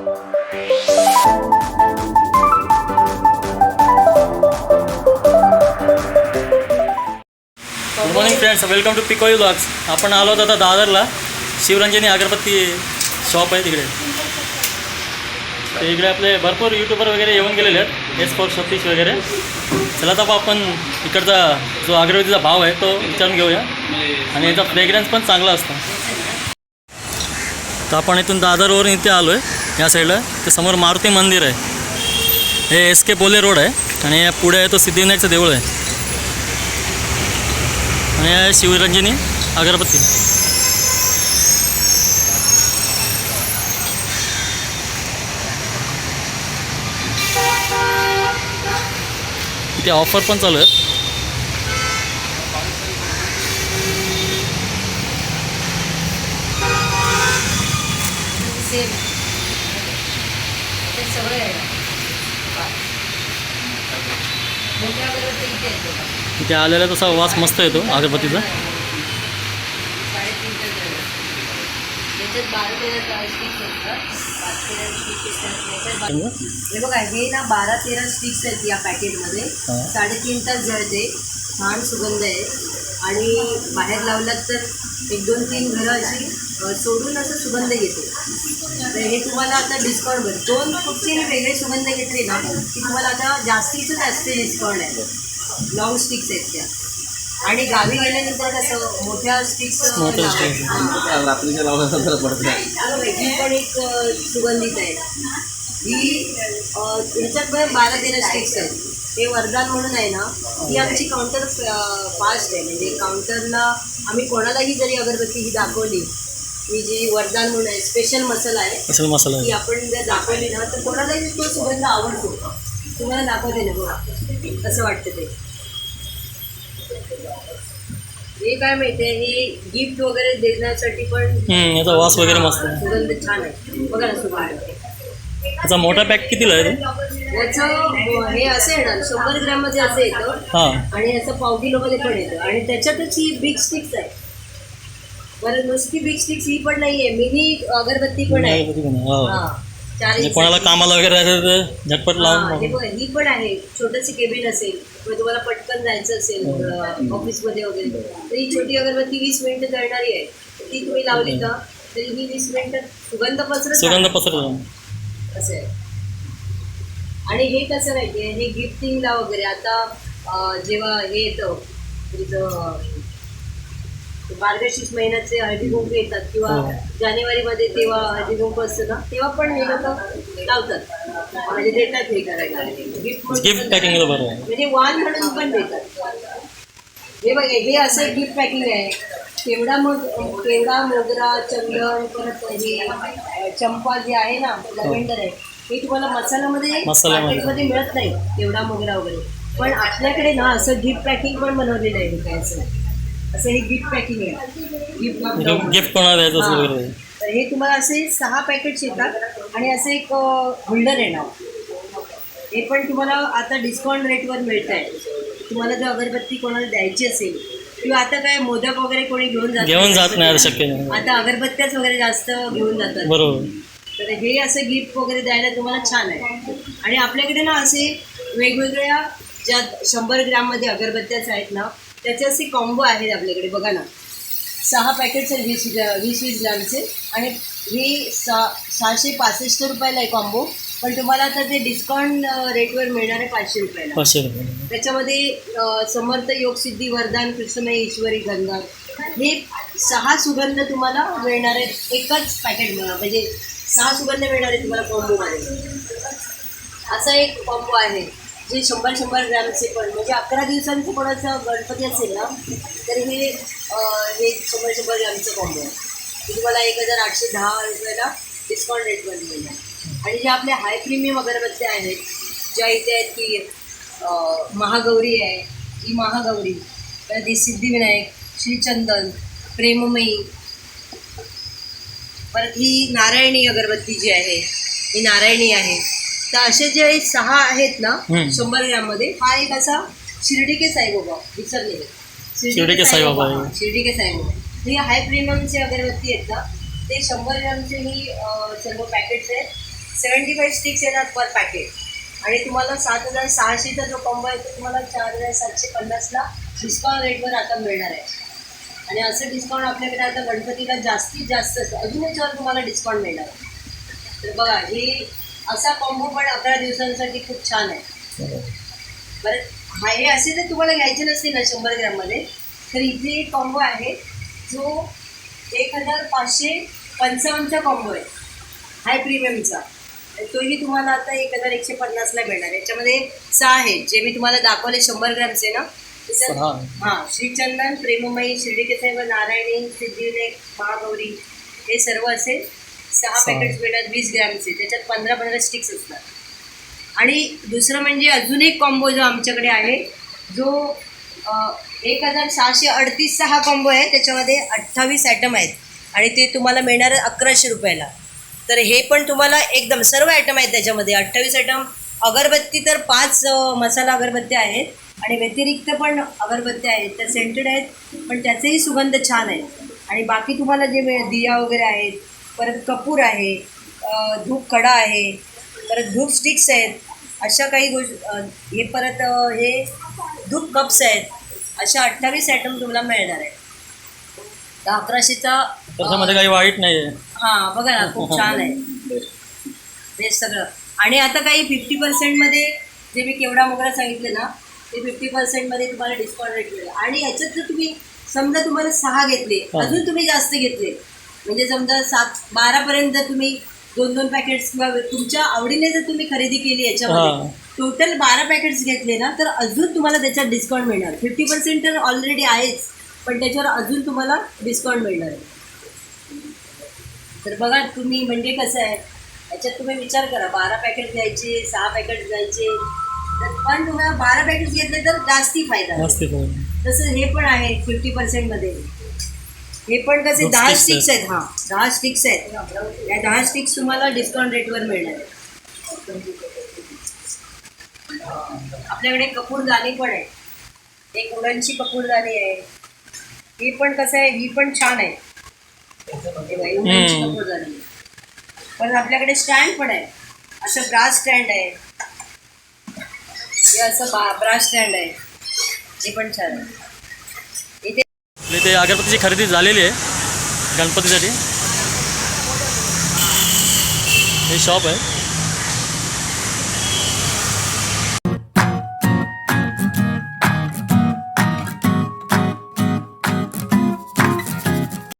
Good morning friends welcome to पिकोई blogs आपण आलो होतो आता दादरला. शिवरंजनी अगरबत्ती शॉप आहे तिकडे. तर इकडे आपले भरपूर यूट्यूबर वगैरे येऊन गेलेले आहेत. एस फोर सतीश वगैरे. चला तर आपण इकडचा जो अगरबत्तीचा भाव आहे तो विचारून घेऊया. आणि याचा फ्रेग्रन्स पण चांगला असतो. तर आपण इथून दादरवरून इथे आलो आहे या साईडला ते समोर मारुती मंदिर आहे. हे एस के पोले रोड आहे. आणि या पुढे आहे तो सिद्धिविनायकचं देऊळ आहे. आणि आहे शिवरंजनी अगरबत्ती. इथे ऑफर पण चालू आहेत. सेम सगळं आहे इथे आलेला तसा वास मस्त येतो अगरबत्तीचा. हे बघा हे ना बारा तेरा स्टिक्स आहेत या पॅकेटमध्ये. साडेतीन तास जळते छान सुगंध आहे. आणि बाहेर लावलात तर एक दोन तीन घरं अशी सोडून असं सुगंध येतो तर हे तुम्हाला आता डिस्काउंट भेट दोन कुठचे वेगळे सुगंध घेतले ना की तुम्हाला आता जास्तीचं जास्त डिस्काउंट आहे. लॉंग स्टिक्स आहेत त्या. आणि गावी गेल्यानंतर कसं मोठ्या स्टिक्स. रात्रीच्या पण एक सुगंधित आहे. ही ह्याच्यात बारा तेरा स्टिक्स आहेत. हे वरदान म्हणून आहे ना ही आमची काउंटर फास्ट आहे. म्हणजे काउंटरला आम्ही कोणालाही जरी अगरबत्ती ही दाखवली ही जी वरदान म्हणून आहे स्पेशल मसाला आहे असेल मसाला की आपण जर दाखवली ना तर कोणालाही तो सुगंध आवडतो. तुम्हाला दाखवते ना बघा. कसं वाटतं ते? हे काय माहितीये हे गिफ्ट वगैरे देण्यासाठी पण हम्म, याचा वास वगैरे मस्त आहे. सुगंध छान आहे. बघा ना सुगंध. याचा मोठा पॅक कितीला आहे तो? याचं हे असं येणार शंभर ग्रॅममध्ये असं येतं. हां. आणि याचं पाव किलो मध्ये पण येतं. आणि त्याच्यातच ही बिग स्टिक्स आहे. बरं नुसती बिग स्टिक्स ही पण नाहीये. मिनी अगरबत्ती पण आहे. हो. हा. चार म्हणजे इंच कोणाला कामाला वगैरे जायचं तर झटपट हा, हे लावून बघा, ही पण आहे. छोटंसं केबिन असेल किंवा तुम्हाला पटकन जायचं असेल हो. ऑफिसमध्ये वगैरे तर ही छोटी अगरबत्ती वीस मिनिटं जळणारी आहे. तर ती तुम्ही लावली का तरी ही वीस मिनिटं सुगंध पसरत सुगंध राहणार. पसरतो असं आहे. आणि हे कसं माहितीये हे गिफ्टिंगला वगैरे आता अं, जेव्हा हे येतं तुमचं मार्गशीर्ष महिन्याचे हळदी कुंकू येतात किंवा हो. जानेवारीमध्ये तेव्हा हळदी कुंकू असतं ना तेव्हा पण हे लोक लावतात. म्हणजे देतात हे करायला. गिफ्ट आहे. म्हणजे वाण म्हणून पण देतात. हे बघा हे असं गिफ्ट पॅकिंग आहे. केवडा मग केवडा मोगरा चंदन परत हे चंपा जे आहे ना लव्हेंडर आहे हे तुम्हाला मसाल्यामध्ये मसाल्यामध्ये. मार्केटमध्ये मिळत नाही केवडा मोगरा वगैरे. पण आपल्याकडे ना असं गिफ्ट पॅकिंग पण बनवलेलं आहे काय असं. असं हे गिफ्ट पॅकिंग आहे. गिफ्ट गिफ्ट कोणाला द्यायचं असेल वगैरे. तर हे तुम्हाला असे सहा पॅकेट्स येतात आणि असं एक होल्डर येणार हे पण तुम्हाला आता डिस्काउंट रेटवर मिळत आहे तुम्हाला जर अगरबत्ती कोणाला द्यायची असेल किंवा आता काय मोदक वगैरे कोणी घेऊन जात घेऊन जात नाही. आता शक्य नाही. आता अगरबत्त्याच वगैरे जास्त घेऊन जातात. बरोबर. तर हे असं गिफ्ट वगैरे द्यायला तुम्हाला छान आहे. आणि आपल्याकडे ना असे वेगवेगळ्या ज्या शंभर ग्राममध्ये अगरबत्त्याच आहेत ना त्याचे असे कॉम्बो आहेत आपल्याकडे बघा ना. सहा पॅकेट्स आहेत वीस वीस वीस ग्रामचे आणि हे सा सहाशे पासष्ट रुपयाला आहे कॉम्बो पण तुम्हाला आता ते डिस्काउंट रेटवर मिळणार आहे पाचशे रुपयाला. पाचशे रुपये त्याच्यामध्ये अ, समर्थ योगसिद्धी वरदान कृष्णमय ईश्वरी गंगा. हे सहा सुगंध तुम्हाला मिळणार आहेत. एकाच पॅकेट म्हणजे सहा सुगंध मिळणार आहे तुम्हाला कॉम्बोमध्ये असा एक कॉम्बो आहे. जे शंभर शंभर ग्रॅमचे पण म्हणजे अकरा दिवसांचं कोणाचा गणपती असेल ना तर हे हे शंभर शंभर ग्रॅमचं कॉम्बो आहे. तुम्हाला एक हजार आठशे दहा रुपयाला डिस्काउंट रेटवर मिळणार. आणि जे आपल्या हाय प्रीमियम अगरबत्त्या आहेत ज्या इथे आहेत की महागौरी आहे ही महागौरी परत सिद्धिविनायक श्रीचंदन प्रेममयी परत ही नारायणी अगरबत्ती जी आहे ही नारायणी आहे. तर असे जे सहा आहेत ना. शंभर ग्रॅममध्ये हा एक असा शिर्डी के साईबाबा विसरले शिर्डी के साईबाबा. आहे. शिर्डी के साईबाबा. ही हाय प्रीमियमचे अगरबत्ती आहेत ना ते शंभर ग्रॅमचे ही सर्व पॅकेट्स आहेत. सेवन्टी फाईव्ह स्टिक्स येणार पर पॅकेट आणि तुम्हाला सात हजार सहाशेचा जो कॉम्बो आहे तो तुम्हाला चार हजार सातशे पन्नासला डिस्काउंट रेटवर आता मिळणार आहे. आणि असं डिस्काउंट आपल्याकडे आता गणपतीला जास्तीत जास्त अजून याच्यावर तुम्हाला डिस्काउंट मिळणार तर बघा हे असा कॉम्बो पण अकरा दिवसांसाठी खूप छान आहे. बरं हा हे असे जर तुम्हाला घ्यायचे नसतील ना शंभर ग्रॅममध्ये तर इथे एक कॉम्बो आहे जो एक हजार पाचशे पंचावन्नचा कॉम्बो आहे हाय प्रीमियमचा तोही तुम्हाला आता एक हजार एकशे पन्नासला मिळणार. याच्यामध्ये सहा आहेत जे मी तुम्हाला दाखवले शंभर ग्रॅमचे ना हां श्रीचंदन प्रेममयी शिर्डी साहेब नारायणी सिद्धिविनायक महागौरी हे सर्व असे सहा. पॅकेट्स मिळतात वीस ग्रॅमचे त्याच्यात पंधरा पंधरा स्टिक्स असतात. आणि दुसरं म्हणजे अजून एक कॉम्बो जो आमच्याकडे आहे जो एक हजार सहाशे अडतीसचा हा कॉम्बो आहे. त्याच्यामध्ये अठ्ठावीस ॲटम आहेत. आणि ते तुम्हाला मिळणार अकराशे रुपयाला. तर हे पण तुम्हाला एकदम सर्व आयटम आहेत त्याच्यामध्ये. अठ्ठावीस आयटम अगरबत्ती तर पाच मसाला अगरबत्त्या आहेत. आणि व्यतिरिक्त पण अगरबत्त्या आहेत. त्या सेंटेड आहेत पण त्याचेही सुगंध छान आहे आणि बाकी तुम्हाला जे दिया वगैरे आहेत परत कपूर आहे धूप कडा आहे परत धूप स्टिक्स आहेत अशा काही गोष्टी हे परत हे धूप कप्स आहेत अशा अठ्ठावीस आयटम तुम्हाला मिळणार आहे तर अकराशेचा त्याच्यामध्ये काही वाईट नाही आहे हां बघा ना खूप छान आहे. हे सगळं. आणि आता काही फिफ्टी पर्सेंटमध्ये जे मी केवढा मोगरा सांगितले ना ते फिफ्टी पर्सेंटमध्ये तुम्हाला डिस्काउंट रेट मिळेल आणि याच्यात जर तुम्ही समजा तुम्हाला सहा घेतले. अजून तुम्ही जास्त घेतले म्हणजे समजा सात बारापर्यंत जर तुम्ही दोन दोन पॅकेट्स किंवा तुमच्या आवडीने जर तुम्ही खरेदी केली. याच्यामध्ये टोटल बारा पॅकेट्स घेतले ना तर अजून तुम्हाला त्याच्यात डिस्काउंट मिळणार फिफ्टी पर्सेंट तर ऑलरेडी आहेच पण त्याच्यावर अजून तुम्हाला डिस्काउंट मिळणार आहे तर बघा तुम्ही म्हणजे कसं आहे याच्यात तुम्ही विचार करा बारा पॅकेट घ्यायचे सहा पॅकेट घ्यायचे तर पण तुम्हाला बारा पॅकेट घेतले तर जास्ती फायदा. तसं हे पण आहे फिफ्टी पर्सेंटमध्ये हे पण कसे दहा स्टिक्स आहेत हां. दहा स्टिक्स आहेत. या दहा स्टिक्स तुम्हाला डिस्काउंट रेटवर मिळणार आहे आपल्याकडे कपूरदानी पण आहे एक उडनची कपूरदानी आहे. ही पण कसं आहे ही पण छान आहे. उडनची. कपूरदानी पण आपल्याकडे स्टँड पण आहे. असं ब्रास स्टँड आहे. हे असं बा ब्रास स्टँड आहे. हे पण छान आहे. आपली ते अगरबत्तीची खरेदी झालेली आहे गणपतीसाठी. हे शॉप आहे.